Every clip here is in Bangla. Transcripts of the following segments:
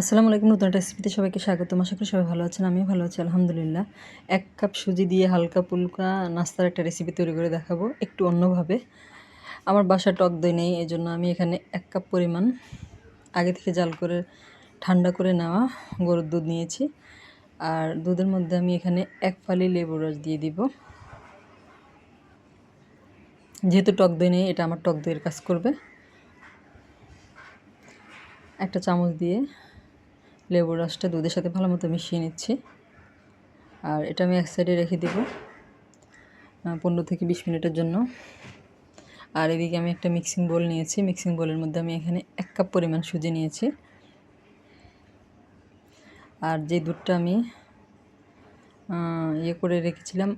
আসসালামু আলাইকুম, নতুন একটা রেসিপিতে সবাইকে স্বাগত আশা করি সবাই ভালো আছেন, আমিও ভালো আছি, আলহামদুলিল্লাহ। এক কাপ সুজি দিয়ে হালকা পুলকা নাস্তার একটা রেসিপি তৈরি করে দেখাবো, একটু অন্যভাবে। আমার বাসা টক দই নেই এই জন্য আমি এখানে এক কাপ পরিমাণ আগে থেকে জাল করে, ঠান্ডা করে নেওয়া গরুর দুধ নিয়েছি। আর দুধের মধ্যে আমি এখানে এক ফালি লেবু রস দিয়ে দিব। যেহেতু টক দই নেই, এটা আমার টক দইয়ের কাজ করবে। একটা চামচ দিয়ে লেবুর রসটা দুধের সাথে ভালো মতো মিশিয়ে নিচ্ছি। আর এটা আমি এক সাইডে রেখে দেব পনেরো থেকে বিশ মিনিটের জন্য। আর এদিকে আমি একটা মিক্সিং বোল নিয়েছি। মিক্সিং বোলের মধ্যে আমি এখানে এক কাপ পরিমাণ সুজি নিয়েছি। আর যে দুধটা আমি ইয়ে করে রেখেছিলাম,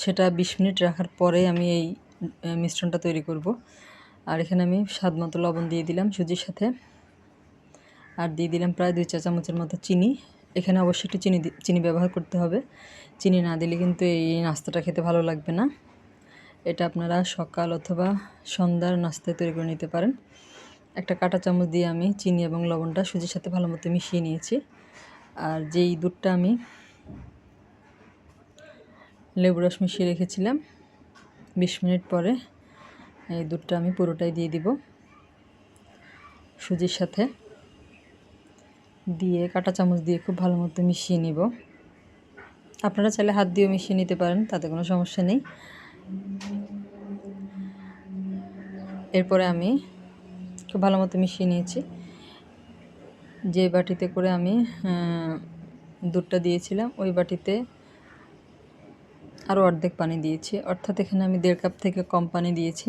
সেটা বিশ মিনিট রাখার পরে আমি এই মিশ্রণটা তৈরি করব। আর এখানে আমি স্বাদ মতো লবণ দিয়ে দিলাম সুজির সাথে। আর দিয়ে দিলাম প্রায় দুই চা চামচের মতো চিনি। এখানে অবশ্যই একটু চিনি চিনি ব্যবহার করতে হবে। চিনি না দিলে কিন্তু এই নাস্তাটা খেতে ভালো লাগবে না। এটা আপনারা সকাল অথবা সন্ধ্যার নাস্তায় তৈরি করে নিতে পারেন। একটা কাটা চামচ দিয়ে আমি চিনি এবং লবণটা সুজির সাথে ভালো মতো মিশিয়ে নিয়েছি। আর যেই দুধটা আমি লেবু রস মিশিয়ে রেখেছিলাম, বিশ মিনিট পরে এই দুধটা আমি পুরোটাই দিয়ে দিব সুজির সাথে। দিয়ে কাটা চামচ দিয়ে খুব ভালো মতো মিশিয়ে নিব। আপনারা চাইলে হাত দিয়েও মিশিয়ে নিতে পারেন, তাতে কোনো সমস্যা নেই। এরপরে আমি খুব ভালো মতো মিশিয়ে নিয়েছি। যে বাটিতে করে আমি দুধটা দিয়েছিলাম, ওই বাটিতে আরও অর্ধেক পানি দিয়েছি। অর্থাৎ এখানে আমি দেড় কাপ থেকে কম পানি দিয়েছি।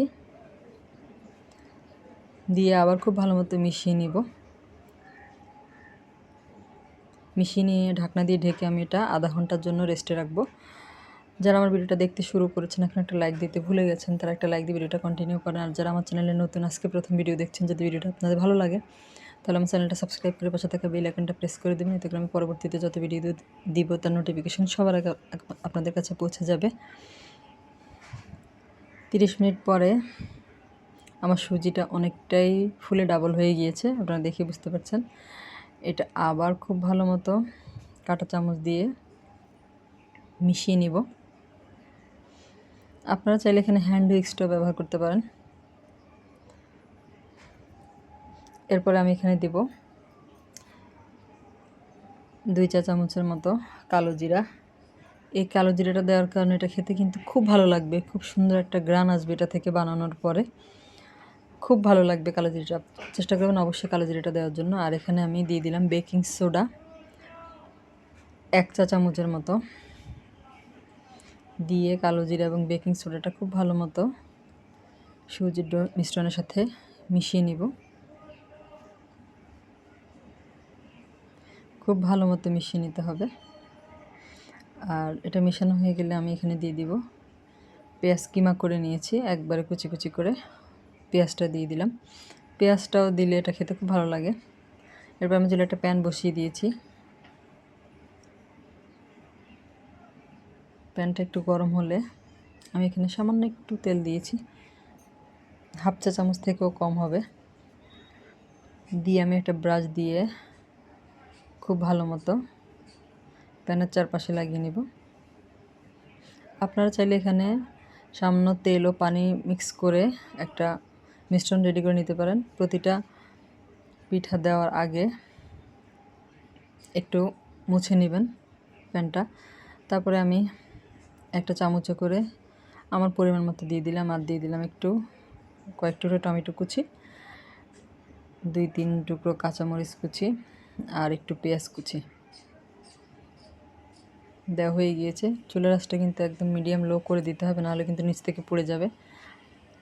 দিয়ে আবার খুব ভালো মতো মিশিয়ে নিব। মিশিয়ে নিয়ে ঢাকনা দিয়ে ঢেকে আমি এটা আধা ঘণ্টার জন্য রেস্টে রাখব। যারা আমার ভিডিওটা দেখতে শুরু করেছেন, এখন একটা লাইক দিতে ভুলে গেছেন, তারা একটা লাইক দিয়ে ভিডিওটা কন্টিনিউ করেন। আর যারা আমার চ্যানেলে নতুন, আজকে প্রথম ভিডিও দেখছেন, যদি ভিডিওটা আপনাদের ভালো লাগে, তাহলে আমার চ্যানেলটা সাবস্ক্রাইব করে পাশে থাকা বেল আইকনটা প্রেস করে দেবেন। এতে করে আমি পরবর্তীতে যত ভিডিও দিব, তার নোটিফিকেশন সবার আগে আপনাদের কাছে পৌঁছে যাবে। তিরিশ মিনিট পরে আমার সুজিটা অনেকটাই ফুলে ডাবল হয়ে গিয়েছে, আপনারা দেখে বুঝতে পারছেন। এটা আবার খুব ভালো মতো কাঁটা চামচ দিয়ে মিশিয়ে নিব। আপনারা চাইলে এখানে হ্যান্ড উইক্সটাও ব্যবহার করতে পারেন। এরপরে আমি এখানে দেব দুই চা চামচের মতো কালো জিরা। এই কালো জিরাটা দেওয়ার কারণে এটা খেতে কিন্তু খুব ভালো লাগবে, খুব সুন্দর একটা গ্রান আসবে এটা থেকে বানানোর পরে। খুব ভালো লাগবে কালো জিরাটা চেষ্টা করবেন অবশ্যই কালো জিরাটা দেওয়ার জন্য। আর এখানে আমি দিয়ে দিলাম বেকিং সোডা। এক চা চামচের মতো। দিয়ে কালো জিরা এবং বেকিং সোডাটা খুব ভালো মতো সুজির মিশ্রণের সাথে মিশিয়ে নিব। খুব ভালো মতো মিশিয়ে নিতে হবে। আর এটা মেশানো হয়ে গেলে আমি এখানে দিয়ে দিব। পেঁয়াজ কিমা করে নিয়েছি, একবারে কুচি কুচি করে। পেঁয়াজটা দিয়ে দিলাম। পেঁয়াজটাও দিলে এটা খেতে খুব ভালো লাগে। এরপর আমি যেটা একটা প্যান বসিয়ে দিয়েছি। প্যানটা একটু গরম হলে আমি এখানে সামান্য একটু তেল দিয়েছি। হাফ চা চামচ থেকেও কম হবে। দিয়ে আমি একটা ব্রাশ দিয়ে খুব ভালো মতো প্যানের চারপাশে লাগিয়ে নিব। আপনারা চাইলে এখানে সামান্য তেল ও পানি মিক্স করে একটা মিশ্রণ রেডি করে নিতে পারেন। প্রতিটা পিঠা দেওয়ার আগে একটু মুছে নেবেন প্যানটা। তারপরে আমি একটা চামচে করে আমার পরিমাণ মতো দিয়ে দিলাম আর দিয়ে দিলাম একটু কয়েক টুকরো টমেটো কুচি, দুই তিন টুকরো কাঁচামরিচ কুচি আর একটু পেঁয়াজ কুচি। দেওয়া হয়ে গিয়েছে। চুলের আঁচটা কিন্তু একদম মিডিয়াম লো করে দিতে হবে, নাহলে কিন্তু নিচ থেকে পড়ে যাবে।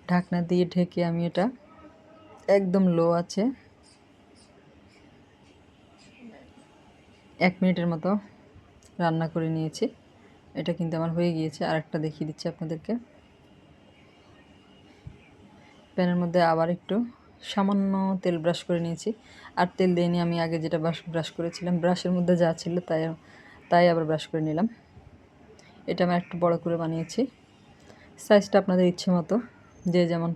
ঢাকনা দিয়ে ঢেকে আমি এটা একদম লো আছে। এক মিনিটের মতো রান্না করে নিয়েছি। এটা কিন্তু আমার হয়ে গিয়েছে। আর একটা দেখিয়ে দিচ্ছি আপনাদেরকে। প্যানের মধ্যে আবার একটু সামান্য তেল ব্রাশ করে নিয়েছি। আর তেল দিয়ে নিয়ে আমি আগে যেটা ব্রাশ ব্রাশ করেছিলাম ব্রাশের মধ্যে যা ছিল তাই তাই আবার ব্রাশ করে নিলাম। এটা আমি একটু বড় করে বানিয়েছি। সাইজটা আপনাদের ইচ্ছে মতো। যে যেমন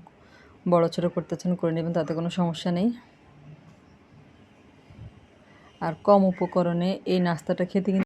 বড় ছোটো করতে চান করে নেবেন, তাতে কোনো সমস্যা নেই। আর কম উপকরণে এই নাস্তাটা খেতে